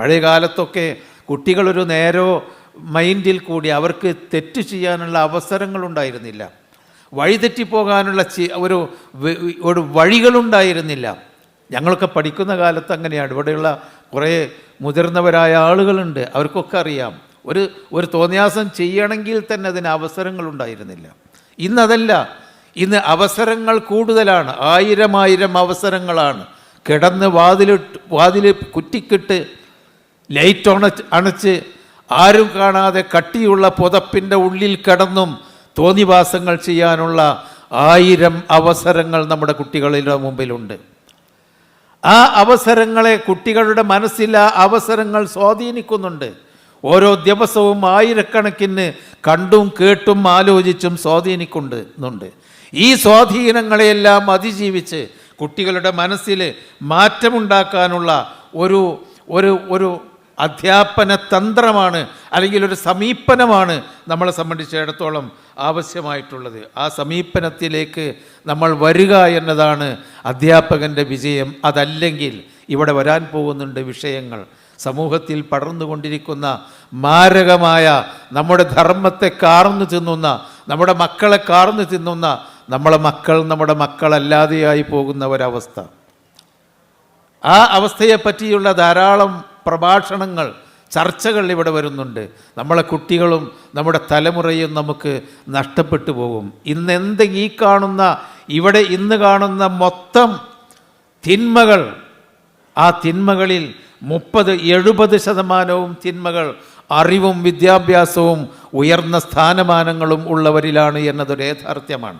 പഴയ കാലത്തൊക്കെ കുട്ടികളൊരു നേരോ മൈൻഡിൽ കൂടി അവർക്ക് തെറ്റ് ചെയ്യാനുള്ള അവസരങ്ങളുണ്ടായിരുന്നില്ല. വഴിതെറ്റിപ്പോകാനുള്ള ചി- ഒരു ഒരു വഴികളുണ്ടായിരുന്നില്ല. ഞങ്ങളൊക്കെ പഠിക്കുന്ന കാലത്ത് അങ്ങനെയാണ്. ഇവിടെയുള്ള കുറേ മുതിർന്നവരായ ആളുകളുണ്ട്. അവർക്കൊക്കെ അറിയാം. ഒരു ഒരു തോന്നിയാസം ചെയ്യണമെങ്കിൽ തന്നെ അതിന് അവസരങ്ങളുണ്ടായിരുന്നില്ല. ഇന്നതല്ല. ഇന്ന് അവസരങ്ങൾ കൂടുതലാണ്. ആയിരം ആയിരം അവസരങ്ങളാണ്. കിടന്ന് വാതിലിട്ട് വാതിൽ കുറ്റിക്കിട്ട് ലൈറ്റ് ഓണ അണച്ച് ആരും കാണാതെ കട്ടിയുള്ള പുതപ്പിന്റെ ഉള്ളിൽ കടന്നും തോന്നിവാസങ്ങൾ ചെയ്യാനുള്ള ആയിരം അവസരങ്ങൾ നമ്മുടെ കുട്ടികളുടെ മുമ്പിലുണ്ട്. ആ അവസരങ്ങളെ കുട്ടികളുടെ മനസ്സിൽ ആ അവസരങ്ങൾ സ്വാധീനിക്കുന്നുണ്ട്. ഓരോ ദിവസവും ആയിരക്കണക്കിന് കണ്ടും കേട്ടും ആലോചിച്ചും സ്വാധീനിക്കുന്നുണ്ട്. ഈ സ്വാധീനങ്ങളെയെല്ലാം അതിജീവിച്ച് കുട്ടികളുടെ മനസ്സിൽ മാറ്റമുണ്ടാക്കാനുള്ള ഒരു ഒരു ഒരു അധ്യാപന തന്ത്രമാണ് അല്ലെങ്കിൽ ഒരു സമീപനമാണ് നമ്മളെ സംബന്ധിച്ചിടത്തോളം ആവശ്യമായിട്ടുള്ളത്. ആ സമീപനത്തിലേക്ക് നമ്മൾ വരിക എന്നതാണ് അധ്യാപകന്റെ വിജയം. അതല്ലെങ്കിൽ ഇവിടെ വരാൻ പോകുന്നുണ്ട് വിഷയങ്ങൾ. സമൂഹത്തിൽ പടർന്നുകൊണ്ടിരിക്കുന്ന മാരകമായ നമ്മുടെ ധർമ്മത്തെ കാർന്നു തിന്നുന്ന നമ്മുടെ മക്കളെ കാർന്നു തിന്നുന്ന നമ്മളെ മക്കൾ നമ്മുടെ മക്കളല്ലാതെയായി പോകുന്ന ഒരവസ്ഥ. ആ അവസ്ഥയെ പറ്റിയുള്ള ധാരാളം പ്രഭാഷണങ്ങൾ ചർച്ചകൾ ഇവിടെ വരുന്നുണ്ട്. നമ്മളെ കുട്ടികളും നമ്മുടെ തലമുറയും നമുക്ക് നഷ്ടപ്പെട്ടു പോകും. ഇന്ന് എന്ത് ഈ കാണുന്ന ഇവിടെ ഇന്ന് കാണുന്ന മൊത്തം തിന്മകൾ ആ തിന്മകളിൽ മുപ്പത് എഴുപത് ശതമാനവും തിന്മകൾ അറിവും വിദ്യാഭ്യാസവും ഉയർന്ന സ്ഥാനമാനങ്ങളും ഉള്ളവരിലാണ് എന്നതൊരു യാഥാർത്ഥ്യമാണ്.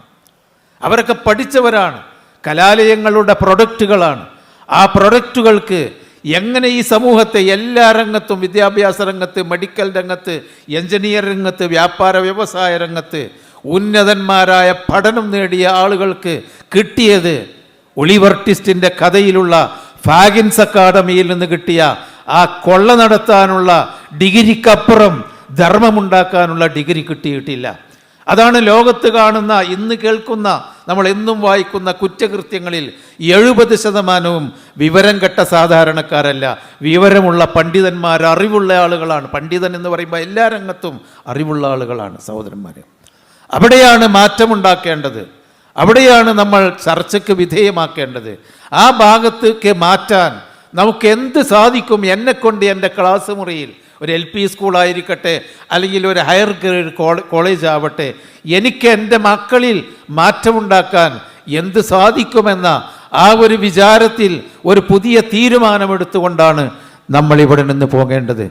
അവരൊക്കെ പഠിച്ചവരാണ് കലാലയങ്ങളുടെ പ്രൊഡക്റ്റുകളാണ്. ആ പ്രൊഡക്റ്റുകൾക്ക് എങ്ങനെ ഈ സമൂഹത്തെ എല്ലാ രംഗത്തും വിദ്യാഭ്യാസ രംഗത്ത് മെഡിക്കൽ രംഗത്ത് എഞ്ചിനീയർ രംഗത്ത് വ്യാപാര വ്യവസായ രംഗത്ത് ഉന്നതന്മാരായ പഠനം നേടിയ ആളുകൾക്ക് കിട്ടിയത് ഒളിവർട്ടിസ്റ്റിന്റെ കഥയിലുള്ള ഫാഗിൻസ് അക്കാഡമിയിൽ നിന്ന് കിട്ടിയ ആ കൊള്ള നടത്താനുള്ള ഡിഗ്രിക്കപ്പുറം ധർമ്മമുണ്ടാക്കാനുള്ള ഡിഗ്രി കിട്ടിയിട്ടില്ല. അതാണ് ലോകത്ത് കാണുന്ന ഇന്ന് കേൾക്കുന്ന നമ്മൾ എന്നും വായിക്കുന്ന കുറ്റകൃത്യങ്ങളിൽ എഴുപത് ശതമാനവും വിവരം കെട്ട സാധാരണക്കാരല്ല. വിവരമുള്ള പണ്ഡിതന്മാർ അറിവുള്ള ആളുകളാണ്. പണ്ഡിതൻ എന്ന് പറയുമ്പോൾ എല്ലാ രംഗത്തും അറിവുള്ള ആളുകളാണ് സഹോദരന്മാരെ. അവിടെയാണ് മാറ്റമുണ്ടാക്കേണ്ടത്. അവിടെയാണ് നമ്മൾ ചർച്ചയ്ക്ക് വിധേയമാക്കേണ്ടത്. ആ ഭാഗത്തേക്ക് മാറ്റാൻ നമുക്ക് എന്ത് സാധിക്കും? എന്നെക്കൊണ്ട് എന്റെ ക്ലാസ് മുറിയിൽ ഒരു എൽ പി സ്കൂളായിരിക്കട്ടെ അല്ലെങ്കിൽ ഒരു ഹയർ ഗ്രേഡ് കോളേജ് ആവട്ടെ എനിക്ക് എന്റെ മക്കളിൽ മാറ്റമുണ്ടാക്കാൻ എന്ത് സാധിക്കുമെന്ന ആ ഒരു വിചാരത്തിൽ ഒരു പുതിയ തീരുമാനമെടുത്തുകൊണ്ടാണ് നമ്മൾ ഇവിടെ നിന്ന് പോകേണ്ടത്.